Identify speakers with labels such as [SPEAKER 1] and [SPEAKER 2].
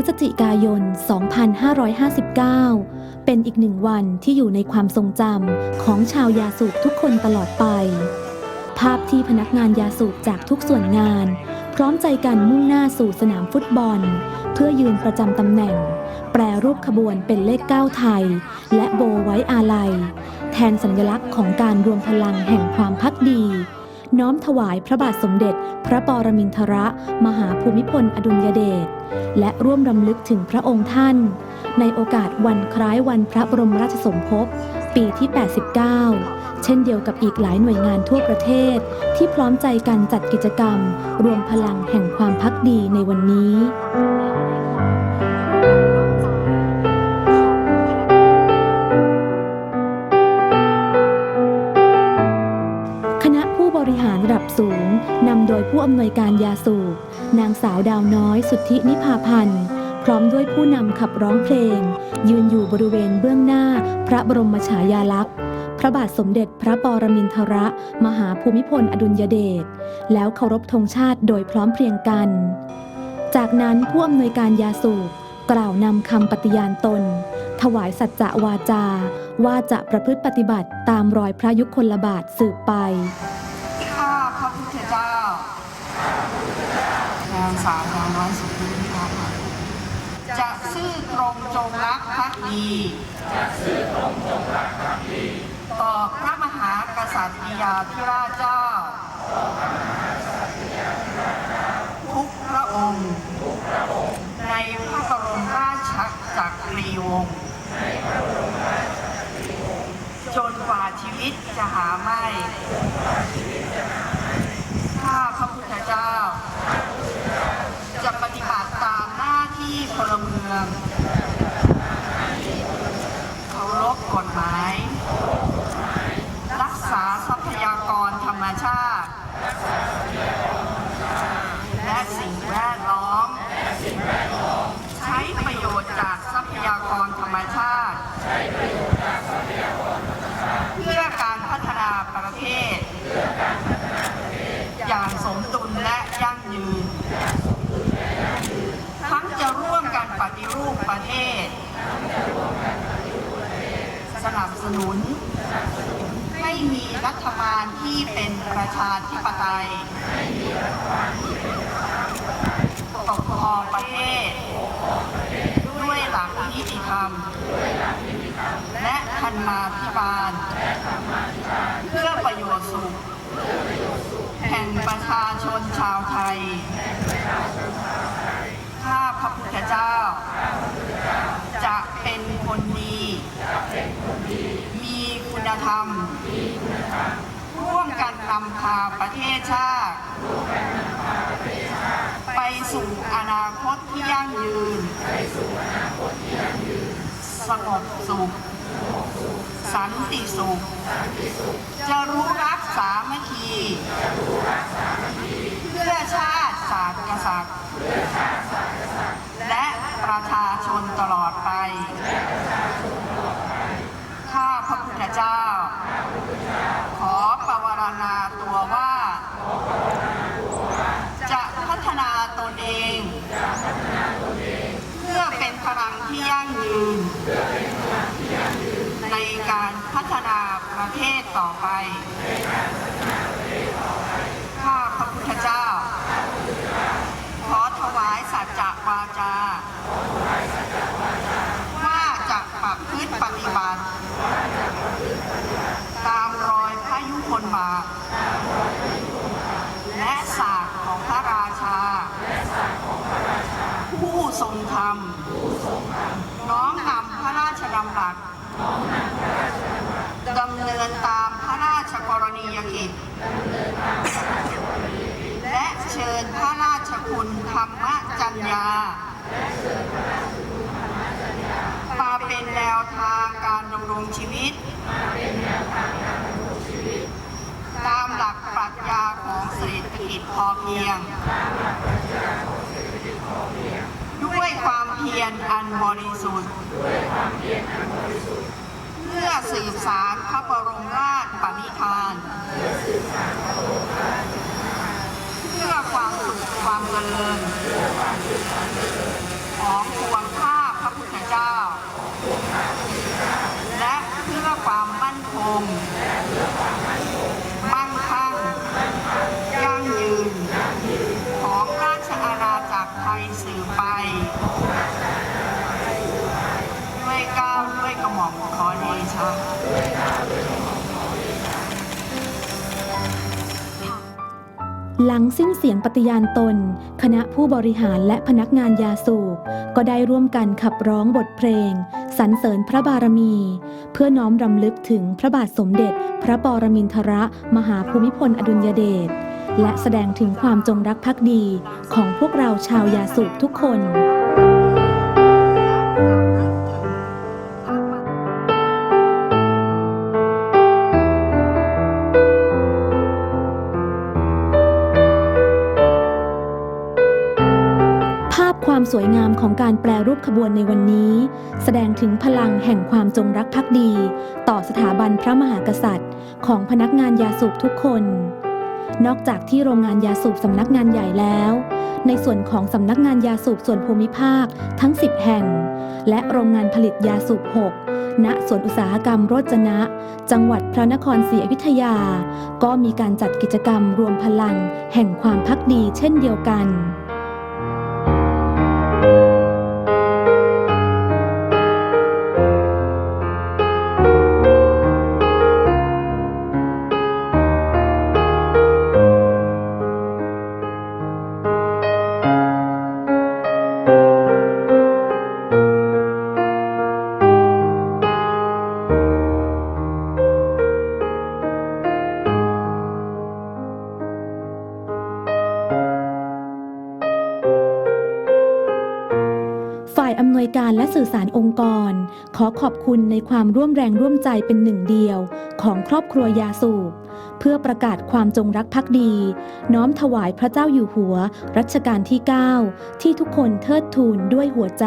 [SPEAKER 1] ฤศจิกายน 2559 เป็นอีกหนึ่งวันที่อยู่ในความทรงจำของชาวยาสูบทุกคนตลอดไป ภาพที่พนักงานยาสูบจากทุกส่วนงาน พร้อมใจกันมุ่งหน้าสู่สนามฟุตบอล เพื่อยืนประจำตำแหน่ง แปรรูปขบวนเป็นเลข 9 ไทย และโบไว้อาลัย แทนสัญลักษณ์ของการรวมพลังแห่งความพักดีน้อมถวายพระบาทสมเด็จ พระปรมินทรมหาภูมิพลอดุลยเดช และร่วมรำลึกถึงพระองค์ท่าน ในโอกาสวันคล้ายวันพระบรมราชสมภพปีที่ 89 เช่นเดียวกับอีกหลายหน่วยงานทั่วประเทศ ที่พร้อมใจกันจัดกิจกรรม รวมพลังแห่งความพักดีในวันนี้คณะผู้บริหารระดับสูงนำโดยผู้อำนวยการยาสูบ นางสาวดาวน้อยสุทธินิพาพันธ์ พร้อมด้วยผู้นำขับร้องเพลง ยืนอยู่บริเวณเบื้องหน้าพระบรมฉายาลักษณ์ พระบาทสมเด็จพระปรมินทรมหาภูมิพลอดุลยเดชแล้วเคารพธงชาติโดยพร้อมเพรียงกัน จากนั้นผู้อำนวยการยาสูบกล่าวนำคำปฏิญาณตน ถวายสัจจะวาจา ว่าจะประพฤติปฏิบัติตามรอยพระยุคลบาทสืบไป
[SPEAKER 2] ข้าพระพุทธเจ้า นางสาวดาวน้อยสุขุมวิทาพันธ์จะซื่อตรงจงรักภักดีต่อพระมหากษัตริยาธิราชเจ้า ทุกพระองค์ ในพระบรมราชจักรีวงศ์จนกว่าชีวิตจะหาไม่ ข้าพระพุทธเจ้า จะปฏิบัติตามหน้าที่พลเมืองเคารพกฎหมาย รักษาทรัพยากรธรรม ชาติ และสิ่งแวดล้อม ใช้ประโยชน์จากทรัพยากรธรรมชาติ เพื่อการพัฒนาประเทศ อย่างสมดุลและยั่งยืน ทั้งจะร่วมกันปฏิรูปประเทศ สนับสนุน ให้มีรั ฐบาลที่เป็นประชาธิปไตยปกครองประเทศ ด้วยหลักนิติธรรม และธรรมาภิบาล เพื่อประโยชน์สุข แห่งประชาชนชาวไทย ข้าพระพุทธเจ้า จะเป็นคนดี มีคุณธรรม ร่วมกันนำพาประเทศชาติ ไปสู่อนาคตที่ยั่งยืน สงบสุข สันติสุข จะรู้รักสามัคคี เพื่อชาติศาสตร์กษัตริย์ และประชาชนตลอดไป ข้าพระพุทธเจ้า ขอปวารณาตัวว่า จะพัฒนาตนเอง เพื่อเป็นพลังที่ยั่งยืน ในการพัฒนาประ เทศต่อไป ข้าพระพุทธเจ้า ขอถวายสัจจะวาจา ว่าจะประพฤติปฏิบัติ ตามรอยพระยุคลบาทและศาสตร์ของพระราชา ผู้ทรงธรรมน้อมนำพระราชดำรัสดำเนินตามพระราชกรณียกิจ และเชิญพระราช คุณธรรมจัญญา มาเป็นแนวทางการดำรงชีวิต ตามหลักปรัชญาของเศรษฐกิจพอเพียง ด้วยความเพียรอันบริสุทธิ์เพื่อสืบสารพระบรมราชปณิธานเพื่อ ความสุขความเจริญของง ห
[SPEAKER 1] ลังสิ้นเสียงปฏิญาณตน คณะผู้บริหารและพนักงานยาสูบ ก็ได้ร่วมกันขับร้องบทเพลง สรรเสริญพระบารมี เพื่อน้อมรำลึกถึงพระบาทสมเด็จ พระปรมินทรมหาภูมิพลอดุลยเดชและแสดงถึงความจงรักภักดีของพวกเราชาวยาสูบทุกคน ความสวยงามของการแปลรูปขบวนในวันนี้ แสดงถึงพลังแห่งความจงรักภักดี ต่อสถาบันพระมหากษัตริย์ ของพนักงานยาสูบทุกคน นอกจากที่โรงงานยาสูบสำนักงานใหญ่แล้ว ในส่วนของสำนักงานยาสูบส่วนภูมิภาคทั้ง 10 แห่ง และโรงงานผลิตยาสูบ 6ณสวนอุตสาหกรรมโรจนะ จังหวัดพระนครศรีอยุธยา ก็มีการจัดกิจกรรมรวมพลัง แห่งความพักดีเช่นเดียวกันายอำนวยการและสื่อสารองค์กร ขอขอบคุณในความร่วมแรงร่วมใจเป็นหนึ่งเดียว ของครอบครัวยาสูบ เพื่อประกาศความจงรักภักดี น้อมถวายพระเจ้าอยู่หัว รัชกาลที่ 9 ที่ทุกคนเทิดทูนด้วยหัวใจ